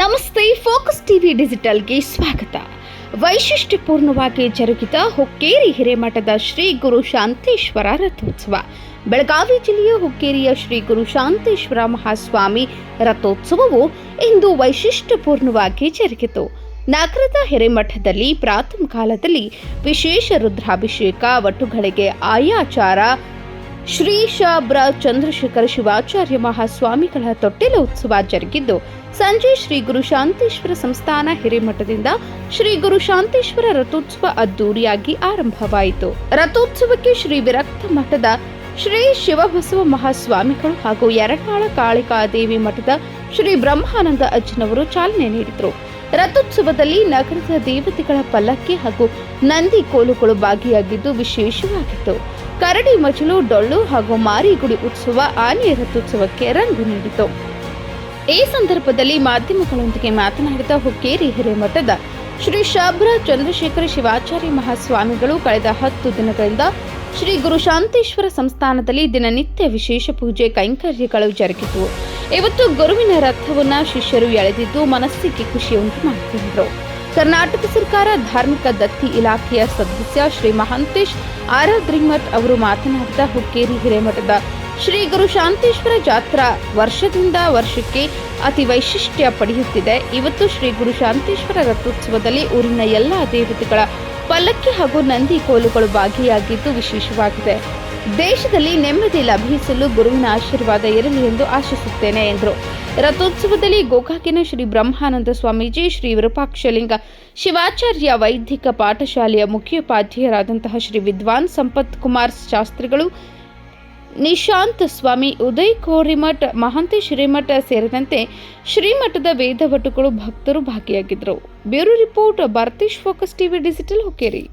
ನಮಸ್ತೆ, focus TV ಡಿಜಿಟಲ್ಗೆ ಸ್ವಾಗತ. ವೈಶಿಷ್ಟ್ಯಪೂರ್ಣವಾಗಿ ಜರುಗಿದ ಹುಕ್ಕೇರಿ ಹಿರೇಮಠದ ಶ್ರೀ ಗುರು ಶಾಂತೇಶ್ವರ ರಥೋತ್ಸವ. ಬೆಳಗಾವಿ ಜಿಲ್ಲೆಯ ಹುಕ್ಕೇರಿಯ ಶ್ರೀ ಗುರು ಶಾಂತೇಶ್ವರ ಮಹಾಸ್ವಾಮಿ ರಥೋತ್ಸವವು ಇಂದು ವೈಶಿಷ್ಟ್ಯಪೂರ್ಣವಾಗಿ ಜರುಗಿತು. ನಗರದ ಹಿರೇಮಠದಲ್ಲಿ ಪ್ರಾಥಮಿಕ ಕಾಲದಲ್ಲಿ ವಿಶೇಷ ರುದ್ರಾಭಿಷೇಕ, ವಟುಗಳಿಗೆ ಆಯಾಚಾರ ಶ್ರೀ ಶಾಬ್ರ ಚಂದ್ರಶೇಖರ ಶಿವಾಚಾರ್ಯ ಮಹಾಸ್ವಾಮಿಗಳ ತೊಟ್ಟಿಲ ಉತ್ಸವ ಜರುಗಿದ್ದು, ಸಂಜೆ ಶ್ರೀ ಗುರು ಶಾಂತೇಶ್ವರ ಸಂಸ್ಥಾನ ಹಿರೇಮಠದಿಂದ ಶ್ರೀ ಗುರು ಶಾಂತೇಶ್ವರ ರಥೋತ್ಸವ ಅದ್ದೂರಿಯಾಗಿ ಆರಂಭವಾಯಿತು. ರಥೋತ್ಸವಕ್ಕೆ ಶ್ರೀ ವಿರಕ್ತ ಮಠದ ಶ್ರೀ ಶಿವಬಸವ ಮಹಾಸ್ವಾಮಿಗಳು ಹಾಗೂ ಯರನಾಳ ಕಾಳಿಕಾದೇವಿ ಮಠದ ಶ್ರೀ ಬ್ರಹ್ಮಾನಂದ ಅಜ್ಜನವರು ಚಾಲನೆ ನೀಡಿದರು. ರಥೋತ್ಸವದಲ್ಲಿ ನಗರದ ದೇವತೆಗಳ ಪಲ್ಲಕ್ಕಿ ಹಾಗೂ ನಂದಿ ಕೋಲುಗಳು ಭಾಗಿಯಾಗಿದ್ದು ವಿಶೇಷವಾಗಿತ್ತು. ಕರಡಿ ಮಜಲು ಡೊಳ್ಳು ಹಾಗೂ ಮಾರಿಗುಡಿ ಉತ್ಸವ, ಆನೆಯ ರಥೋತ್ಸವಕ್ಕೆ ರಂಗು ನೀಡಿತು. ಈ ಸಂದರ್ಭದಲ್ಲಿ ಮಾಧ್ಯಮಗಳೊಂದಿಗೆ ಮಾತನಾಡಿದ ಹುಕ್ಕೇರಿ ಹಿರೇಮಠದ ಶ್ರೀ ಶಾಬ್ರ ಚಂದ್ರಶೇಖರ ಶಿವಾಚಾರ್ಯ ಮಹಾಸ್ವಾಮಿಗಳು ಕಳೆದ ಹತ್ತು ದಿನಗಳಿಂದ ಶ್ರೀ ಗುರು ಶಾಂತೇಶ್ವರ ಸಂಸ್ಥಾನದಲ್ಲಿ ದಿನನಿತ್ಯ ವಿಶೇಷ ಪೂಜೆ ಕೈಂಕರ್ಯಗಳು ಜರುಗಿದವು ಇವತ್ತು ಗುರುವಿನ ರಥವನ್ನು ಶಿಷ್ಯರು ಎಳೆದಿದ್ದು ಮನಸ್ಸಿಗೆ ಖುಷಿಯುಂಟು ಮಾಡುತ್ತಿದ್ದರು ಕರ್ನಾಟಕ ಸರ್ಕಾರ ಧಾರ್ಮಿಕ ದತ್ತಿ ಇಲಾಖೆಯ ಸದಸ್ಯ ಶ್ರೀ ಮಹಾಂತೇಶ್ ಆರಾದ್ರಿಮಠ್ ಅವರು ಮಾತನಾಡಿದ ಹುಕ್ಕೇರಿ ಹಿರೇಮಠದ ಶ್ರೀ ಗುರು ಶಾಂತೇಶ್ವರ ಜಾತ್ರಾ ವರ್ಷದಿಂದ ವರ್ಷಕ್ಕೆ ಅತಿ ವೈಶಿಷ್ಟ್ಯ ಪಡೆಯುತ್ತಿದೆ. ಇವತ್ತು ಶ್ರೀ ಗುರು ಶಾಂತೇಶ್ವರ ರಥೋತ್ಸವದಲ್ಲಿ ಊರಿನ ಎಲ್ಲ ದೇವತೆಗಳ ಪಲ್ಲಕ್ಕಿ ಹಾಗೂ ನಂದಿ ಕೋಲುಗಳು ಭಾಗಿಯಾಗಿದ್ದು ವಿಶೇಷವಾಗಿದೆ. ದೇಶದಲ್ಲಿ ನೆಮ್ಮದಿ ಲಭಿಸಲು ಗುರುವಿನ ಆಶೀರ್ವಾದ ಇರಲಿ ಎಂದು ಆಶಿಸುತ್ತೇನೆ, ಎಂದರು. ರಥೋತ್ಸವದಲ್ಲಿ ಗೋಕಾಕಿನ ಶ್ರೀ ಬ್ರಹ್ಮಾನಂದ ಸ್ವಾಮೀಜಿ, ಶ್ರೀ ವಿರೂಪಾಕ್ಷಲಿಂಗ ಶಿವಾಚಾರ್ಯ ವೈದಿಕ ಪಾಠಶಾಲೆಯ ಮುಖ್ಯೋಪಾಧ್ಯಾಯರಾದಂತಹ ಶ್ರೀ ವಿದ್ವಾನ್ ಸಂಪತ್ ಕುಮಾರ್ ಶಾಸ್ತ್ರಿಗಳು ನಿಶಾಂತ್ ಸ್ವಾಮಿ ಉದಯ್ ಕೋರಿಮಠ, ಮಹಂತಿ ಶ್ರೀಮಠ ಸೇರಿದಂತೆ ಶ್ರೀಮಠದ ವೇದವಟುಗಳು ಭಕ್ತರು ಭಾಗಿಯಾಗಿದ್ದರು. Bureau report Bharatish focus TV digital Hukkeri.